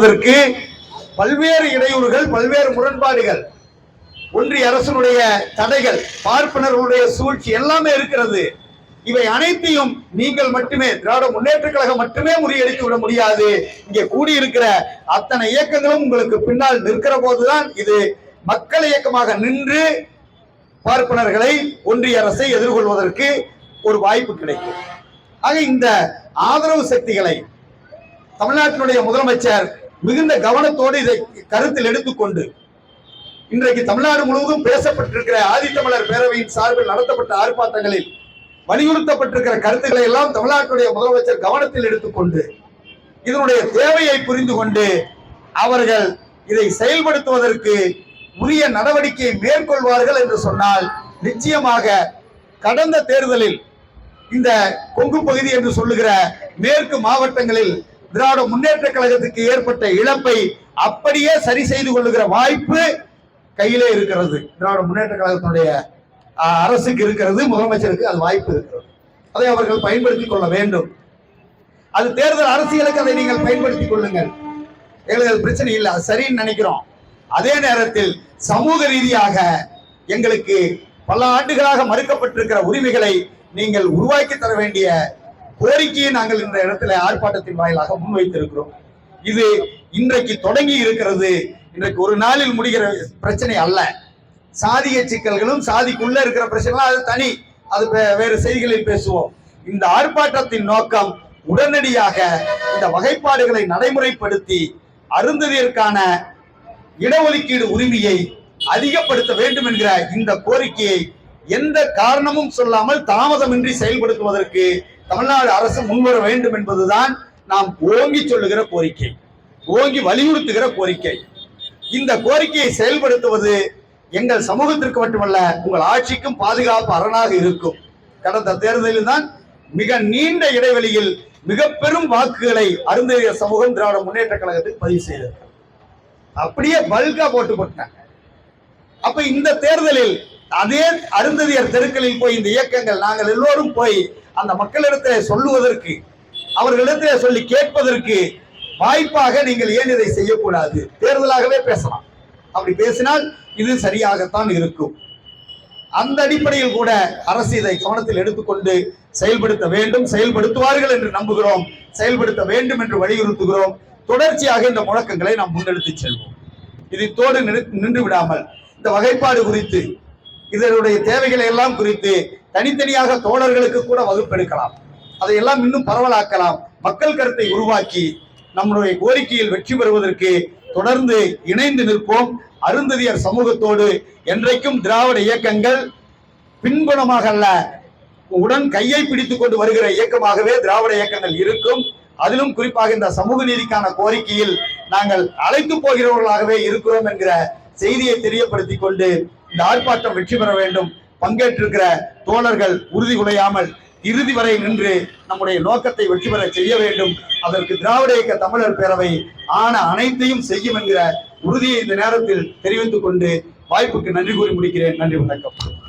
நடப்பதற்கு பல்வேறு இடையூறுகள் பல்வேறு முரண்பாடுகள் ஒன்றிய அரசினுடைய தடைகள் பார்ப்பனர்களுடைய சூழ்ச்சி எல்லாமே இருக்கிறது. இவை அனைத்தையும் நீங்கள் மட்டுமே திராவிட முன்னேற்ற கழகம் மட்டுமே முறியடித்து விட முடியாது. இங்கே கூடியிருக்கிற அத்தனை இயக்கங்களும் உங்களுக்கு பின்னால் நிற்கிற போதுதான் இது மக்கள் இயக்கமாக நின்று பார்ப்பனர்களை ஒன்றிய அரசை எதிர்கொள்வதற்கு ஒரு வாய்ப்பு கிடைக்கும். ஆக இந்த ஆதரவு சக்திகளை தமிழ்நாட்டினுடைய முதலமைச்சர் மிகுந்த கவனத்தோடு இதை கருத்தில் எடுத்துக்கொண்டு இன்றைக்கு தமிழ்நாடு முழுவதும் பேசப்பட்டிருக்கிற ஆதித்தமிழர் பேரவையின் சார்பில் நடத்தப்பட்ட ஆர்ப்பாட்டங்களில் வலியுறுத்தப்பட்டிருக்கிற கருத்துக்களை எல்லாம் தமிழ்நாட்டுடைய முதலமைச்சர் கவனத்தில் எடுத்துக்கொண்டு இதனுடைய தேவையை புரிந்து கொண்டு அவர்கள் இதை செயல்படுத்துவதற்கு உரிய நடவடிக்கையை மேற்கொள்வார்கள் என்று சொன்னால் நிச்சயமாக கடந்த தேர்தலில் இந்த கொங்கு பகுதி என்று சொல்லுகிற மேற்கு மாவட்டங்களில் திராவிட முன்னேற்ற கழகத்துக்கு ஏற்பட்ட இழப்பை அப்படியே சரி செய்து கொள்ளுகிற வாய்ப்பு கையிலே இருக்கிறது. திராவிட முன்னேற்ற கழகத்தினுடைய அரசுக்கு இருக்கிறது முதலமைச்சருக்கு அது வாய்ப்பு இருக்கிறது. அதை அவர்கள் பயன்படுத்திக் கொள்ள வேண்டும். அது தேர்தல் அரசியலுக்கு அதை நீங்கள் பயன்படுத்திக் கொள்ளுங்கள். எங்களுக்கு அது பிரச்சனை இல்லை அது சரின்னு நினைக்கிறோம். அதே நேரத்தில் சமூக ரீதியாக எங்களுக்கு பல ஆண்டுகளாக மறுக்கப்பட்டிருக்கிற உரிமைகளை நீங்கள் உருவாக்கி தர வேண்டிய கோரிக்கையை நாங்கள் இந்த இடத்துல ஆர்ப்பாட்டத்தின் வாயிலாக முன்வைத்திருக்கிறோம். இது இன்றைக்கு தொடங்கி இருக்கிறது. இன்றைக்கு ஒரு நாளில் முடிகிற பிரச்சனை அல்ல. சாதிய சிக்கல்களும் சாதிக்குள்ள இருக்கிற பிரச்சனை அது தனி. அது வே- வேறு செய்திகளில் பேசுவோம். இந்த ஆர்ப்பாட்டத்தின் நோக்கம் உடனடியாக இந்த வகைப்பாடுகளை நடைமுறைப்படுத்தி அருந்ததிற்கான இடஒதுக்கீடு உரிமையை அதிகப்படுத்த வேண்டும் என்கிற இந்த கோரிக்கையை எந்த காரணமும் சொல்லாமல் தாமதமின்றி செயல்படுத்துவதற்கு தமிழ்நாடு அரசு முன்வர வேண்டும் என்பதுதான் நாம் ஓங்கி சொல்லுகிற கோரிக்கை ஓங்கி வலியுறுத்துகிற கோரிக்கை. இந்த கோரிக்கையை செயல்படுத்துவது எங்கள் சமூகத்திற்கு மட்டுமல்ல உங்கள் ஆட்சிக்கும் பாதுகாப்பு அரணாக இருக்கும். கடந்த தேர்தலில் தான் மிக நீண்ட இடைவெளியில் மிக பெரும் வாக்குகளை அருந்ததிய சமூகம் திராவிட முன்னேற்ற கழகத்துக்கு பதிவு செய்தது. அப்படியே பல்கா போட்டு போட்டாங்க. அப்ப இந்த தேர்தலில் அதே அருந்ததியர் தெருக்களில் போய் இந்த இயக்கங்கள் நாங்கள் எல்லோரும் போய் அந்த மக்களிடத்தில் சொல்லுவதற்கு அவர்களிடத்தில் சொல்லி கேட்பதற்கு வாய்ப்பாக நீங்கள் ஏன் இதை செய்யக்கூடாது? தேர்தலாகவே பேசலாம். அப்படி பேசினால் இது சரியாகத்தான் இருக்கும். அந்த அடிப்படையில் கூட அரசு இதை கவனத்தில் எடுத்துக்கொண்டு செயல்படுத்த வேண்டும். செயல்படுத்துவார்கள் என்று நம்புகிறோம். செயல்படுத்த வேண்டும் என்று வலியுறுத்துகிறோம். தொடர்ச்சியாக இந்த முழக்கங்களை நாம் முன்னெடுத்து செல்வோம். இதைத்தோடு நிறு- நின்று விடாமல் இந்த வகைப்பாடு குறித்து இதனுடைய தேவைகளை எல்லாம் குறித்து தனித்தனியாக தோழர்களுக்கு கூட வகுப்பெடுக்கலாம் அதையெல்லாம் இன்னும் பரவலாக்கலாம். மக்கள் கருத்தை உருவாக்கி நம்முடைய கோரிக்கையில் வெற்றி பெறுவதற்கு தொடர்ந்து இணைந்து நிற்போம். அருந்ததியர் சமூகத்தோடு என்றைக்கும் திராவிட இயக்கங்கள் பின்புணமாக அல்ல உடன் கையை பிடித்துக் கொண்டு வருகிற இயக்கமாகவே திராவிட இயக்கங்கள் இருக்கும். அதிலும் குறிப்பாக இந்த சமூக நீதிக்கான கோரிக்கையில் நாங்கள் அழைத்து போகிறவர்களாகவே இருக்கிறோம் என்கிற செய்தியை தெரியப்படுத்திக் கொண்டு இந்த ஆர்ப்பாட்டம் வெற்றி பெற வேண்டும். பங்கேற்றிருக்கிற தோழர்கள் உறுதி குலையாமல் இறுதி வரை நின்று நம்முடைய நோக்கத்தை வெற்றி பெற செய்ய வேண்டும். அதற்கு திராவிட இயக்க தமிழர் பேரவை ஆன அனைத்தையும் செய்யும் என்கிற உறுதியை இந்த நேரத்தில் தெரிவித்துக் கொண்டு வாய்ப்புக்கு நன்றி கூறி முடிக்கிறேன். நன்றி வணக்கம்.